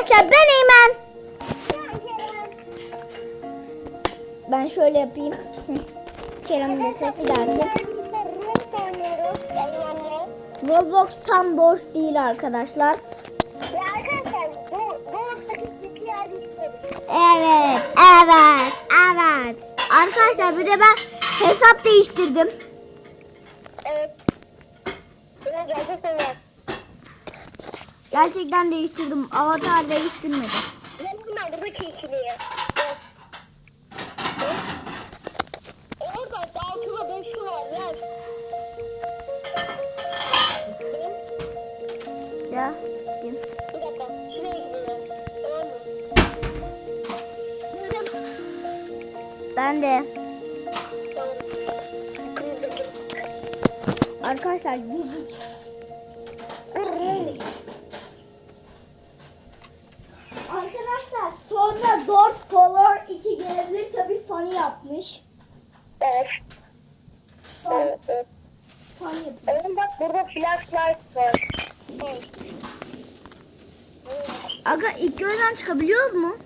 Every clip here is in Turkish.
Arkadaşlar ben Eymen. Ben şöyle yapayım. Kerem'in de sesi geldi. Roblox tam boş değil arkadaşlar. Evet, evet, evet. Arkadaşlar bir de ben hesap değiştirdim. Gerçekten değiştirdim. Avatar değiştirmedim. Orada altıda beşi var lan. Ya. gel. Bir dakika. Ben de. Arkadaşlar. Sonra Dorf Color 2 gelebilir. Tabii Fanny yapmış. Evet. Fanny, Evet. evet. Fanny yapıyor. Oğlum bak burada flashlight var. Aga ilk gözden çıkabiliyoruz mu?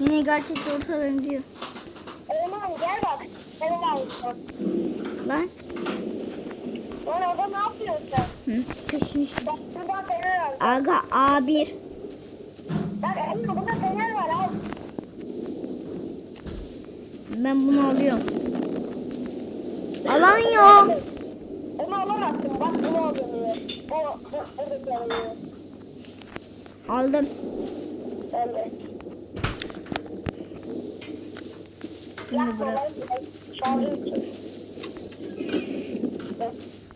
Yine gerçekte ortadan diyor. Erman gel bak. Almışım. Ben orada ne yapıyorsun sen? Hı, peşin Bak burada fener var. Aga A1. Bak burada fener var al. Ben bunu alıyorum. Alamıyorum. Ama alamazsın. Bak bunu alamıyor. Bu, bu, buradaki alıyor. Aldım. Evet. Bunu bırak. Şarjı için.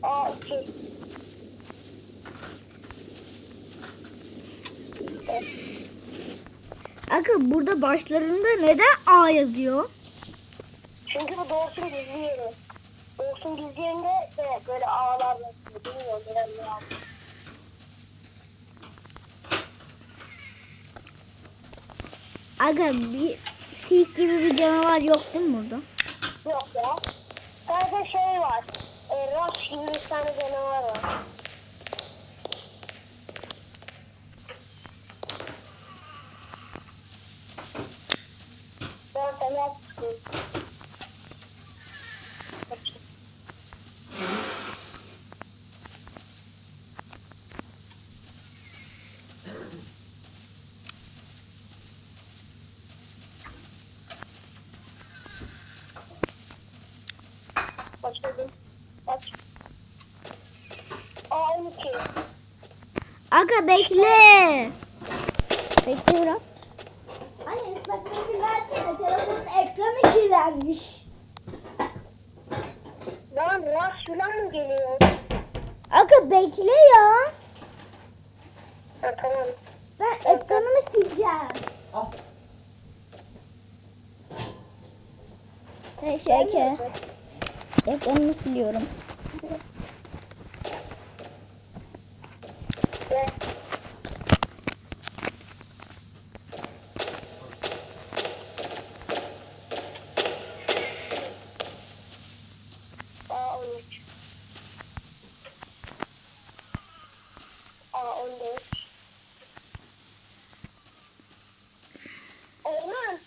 Aa iki. Aga burada başlarında neden A yazıyor? Çünkü bu doğrusun gizli yeri. Doğrusun gizli yerinde de böyle ağlar nasıl bilmiyorum neden ne yapıyor. Aga bir sik gibi bir canavar yok değil mi burada? Yok ya. Sadece şey var. E, Rush gibi bir tane canavar var. Ben fener çıkıyorum. Başladım. Aç. Aa 12. Aga bekle. Bekle biraz. Anne ıslaklığı versene telefonun ekranı kirlenmiş. Lan Rush falan mı geliyor? Aga bekle ya. Ha tamam. Ben ekranımı sileceğim. Teşekkür. Ekranımı siliyorum. Ne? Aa 13. Aa 14. Eymen.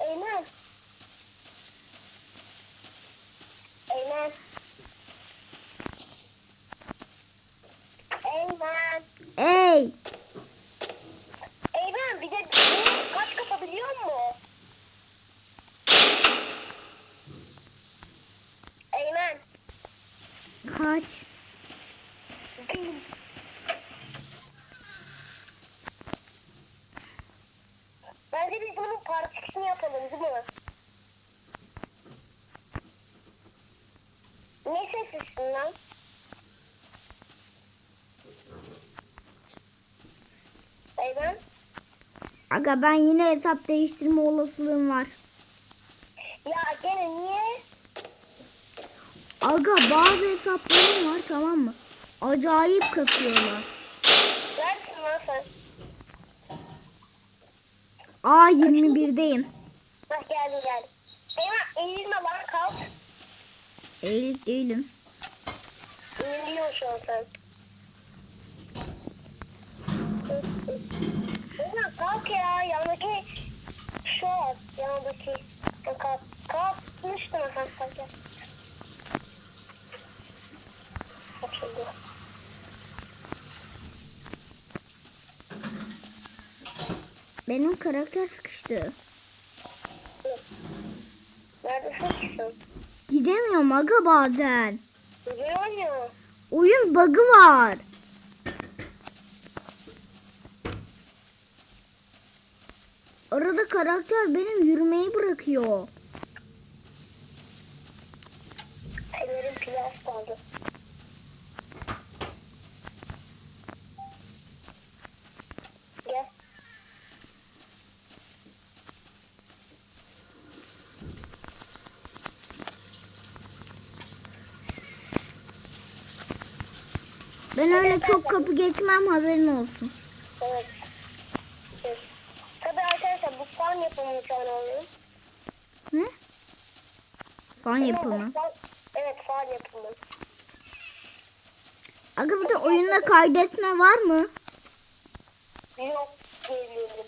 Eymen. Eymen. Eymen. Ey. Eymen bir de bir kaç kapabiliyor mu? Eymen. Kaç. Bence biz bunun parçasını yapalım değil mi? Ne seslisin lan? Eymen. Aga ben yine hesap değiştirme olasılığım var. Aga bazı hesaplarım var tamam mı? Acayip kasıyorlar. Neredesin lan sen? A 21'deyim. Bak geldim geldim. Eyvah eğilme lan kalk. Eğil değilim. Eğiliyor şu an sen. Eyvah kalk ya yanındaki şu an yanındaki kalk. Kalkmıştın sen kalk. Açıldı. Benim karakter sıkıştı. Neredesin ki sen? Gidemiyorum aga bazen. Oynuyor. Oyun bug'ı var. Arada karakter benim yürümeyi bırakıyor. Ellerim piyas kaldı. Gel. Ben öyle çok kapı geçmem haberin olsun. Evet. Evet. Tabii arkadaşlar bu fan yapımı bir tane oluyor. Ne? Fan yapımı. Evet fan yapımı. Aga bir de oyunda kaydetme var mı? Yok biliyorum.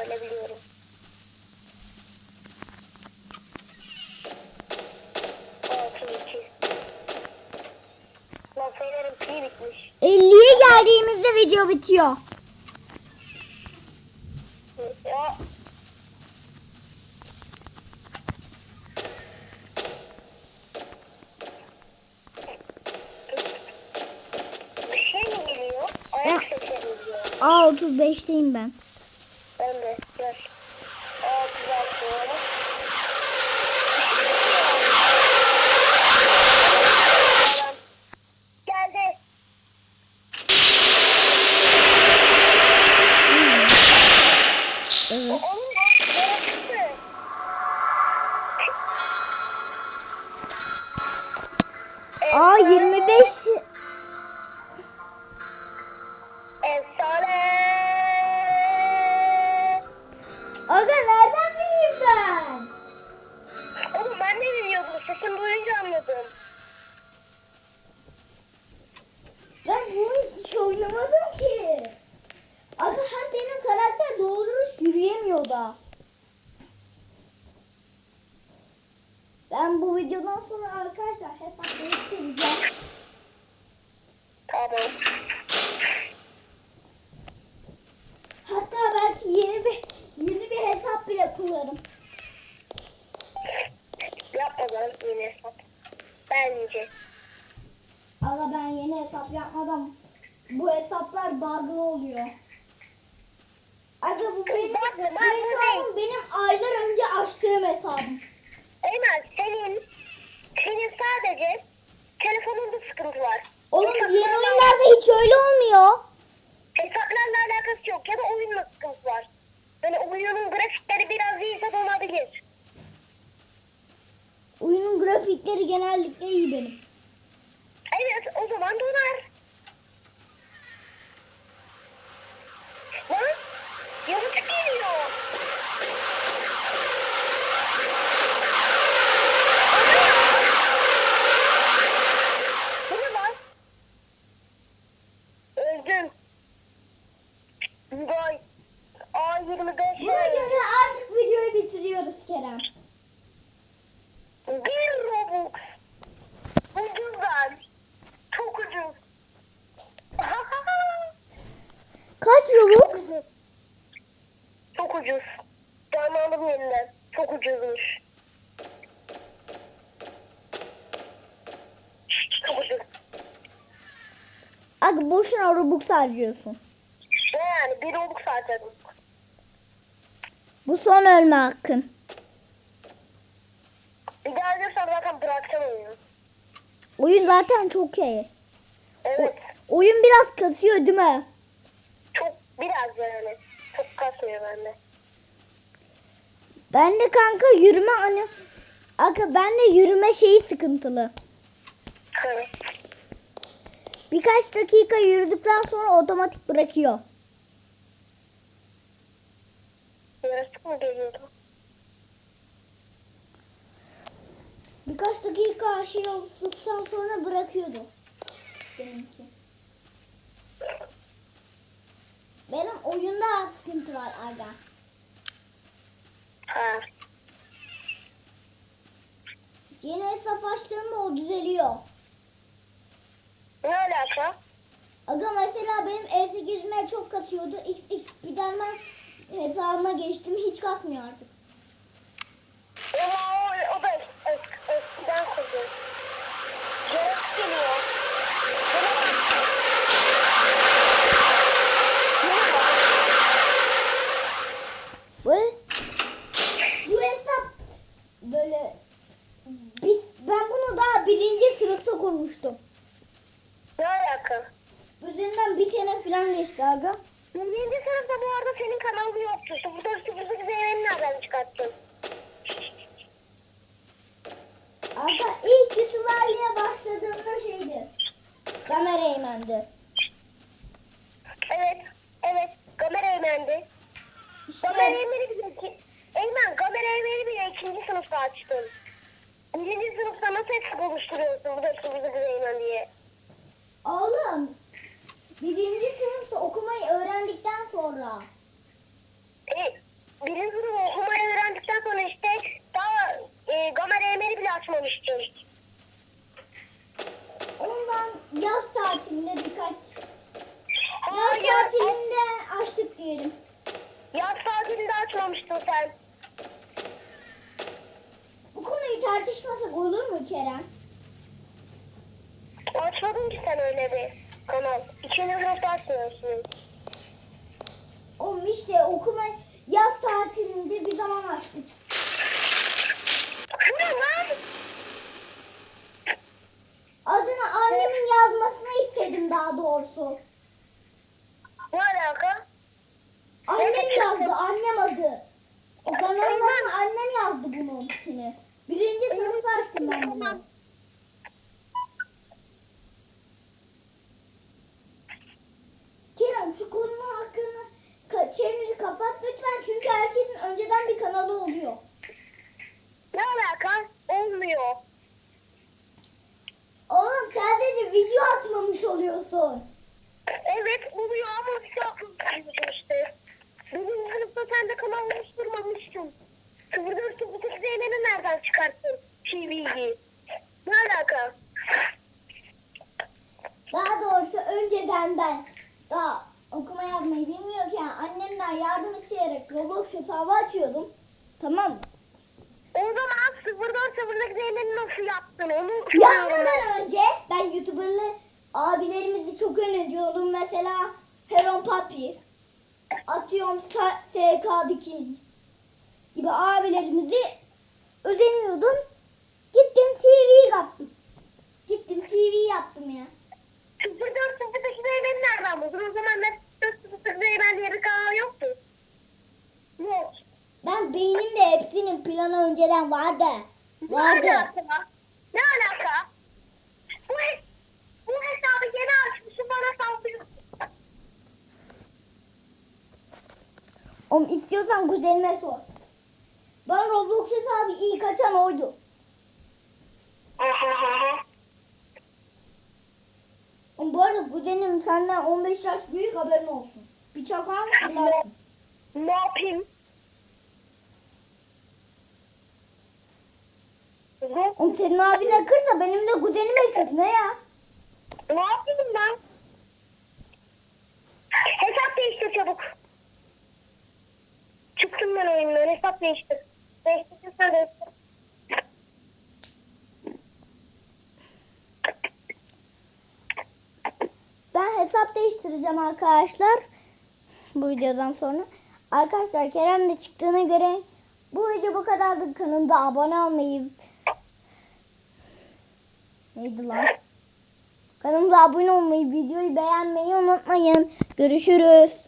Öyle biliyorum. Video bitiyor. Ya. Bir şey mi geliyor? Ayak sesleri geliyor. Aa 35'teyim ben. Ben de. Gel. Aa güzel sadece telefonunda sıkıntı var. Oğlum Hesaplarla- yeni oyunlarda hiç öyle olmuyor. Hesaplarla alakası yok ya da oyunla sıkıntı var. Yani oyunun grafikleri biraz iyiyse de olabilir. Oyunun grafikleri genellikle iyi benim. Evet o zaman donar. Lan yaratık geliyor. Bu ne lan? Öldüm. Vay. A25 Buna göre artık videoyu bitiriyoruz Kerem. Bir Robux. Ucuzlar. Çok ucuz. Kaç Robux? Çok ucuz. Canlandım yeniden. Çok ucuzmuş. Çok ucuz. Aga boşuna Robux harcıyorsun. Ne yani? Bir Robux harcadım. Bu son ölme hakkın. Bir daha ölürsem zaten bırakacağım oyunu. Oyun zaten çok iyi. Evet. Oyun biraz kasıyor değil mi? Çok biraz yani. Çok kasmıyor bende. Ben de kanka yürüme hani Aga ben de yürüme şeyi sıkıntılı. Birkaç dakika yürüdükten sonra otomatik bırakıyor. Birkaç dakika şey olduktan sonra bırakıyordu. Benimki. Benim daha sıkıntı var aga. Ha. Yeni hesap açtığımda o düzeliyor. Ne alaka? Aga mesela benim E800'me çok kasıyordu. XX Spiderman hesabıma geçtim. Hiç kasmıyor artık. Ama o, o da es, es, eskiden kurdu. Gerek geliyor. Bu, bu hesap böyle biz, ben bunu daha birinci sınıfta kurmuştum. Ne alaka? Üzerinden bir sene falan geçti aga. Birinci sınıfta bu arada senin kanalın yoktu. Sıfırda sıfırda bize yayını nereden çıkarttın? Aga ilk YouTuber'liğe başladığımda şeydi. Kamera eğmendi. Evet, evet. Kamera eğmendi. İşte Kamera eğmeni bile. Eymen, kamera eğmeni bile ikinci sınıfta açtın. Birinci sınıfta nasıl hesap oluşturuyorsun bu da sıfırda bize Eymen diye? oğlum birinci sınıfta okumayı öğrendikten sonra E, birinci sınıf okumayı öğrendikten sonra işte daha e, kamera eğmeni bile açmamıştın. ondan yaz tatilinde birkaç yaz Hayır, tatilinde açtık diyelim. yaz tatilinde açmamıştın sen. Bu konuyu tartışmasak olur mu Kerem? Açmadın ki sen öyle bir kanal. İkinci sınıfta açmıyorsun. Oğlum işte okuma yaz tatilinde bir zaman açtık. Bu ne lan? Adını annemin yazmasını istedim daha doğrusu. Ne alaka? Annem yazdı, annem adı. O kanalın adını annem yazdı bunun içine. Birinci sınıfta açtım ben bunu. Kerem şu konu hakkında ka- çeneni kapat lütfen çünkü herkesin önceden bir kanalı oluyor. Ne alaka? Olmuyor. Oğlum sadece video atmamış oluyorsun. Evet oluyor ama bir şey yapmışsın işte. Birinci sınıfta sen de kanal oluşturmamışsın. 0408 Zeynep'i nereden çıkarttın? TV'yi. Ne alaka? Daha önceden ben daha okuma yazmayı bilmiyorken annemden yardım isteyerek Roblox hesabı açıyordum. Tamam mı? O zaman 0408 Zeynep'i nasıl yaptın onu. Yapmadan önce ben YouTuber'lı abilerimizi çok öneriyordum. Mesela Heron Papi, atıyorum SK Dikin gibi abilerimizi özeniyordum. Gittim TV yaptım. Gittim TV yaptım ya. 0408 Zeynep'i nereden buldun? O zaman ben 0408 Zeynep diye bir kanal yoktu. Yok. Ben beynimde hepsinin planı önceden vardı. Ne Vardı. alaka? Ne alaka? Bu, bu hesabı yeni açmışım bana sallıyorsun. Oğlum istiyorsan kuzenime sor. Ben Roblox hesabı ilk açan oydu. Oğlum bu arada kuzenim senden 15 yaş büyük haberin olsun. Bir çakan fırlarsın. ne yapayım? Oğlum senin abine kırsa benim de kuzenime kır. Ne ya? ne yapayım ben? Hesap değiştir çabuk. Çıktım ben oyundan hesap değiştir. Değiştirsen değiştir. Ben hesap değiştireceğim arkadaşlar. Bu videodan sonra. Arkadaşlar Kerem de çıktığına göre bu video bu kadardı. Kanalımda abone olmayı neydi lan? Kanalımıza abone olmayı, videoyu beğenmeyi unutmayın. Görüşürüz.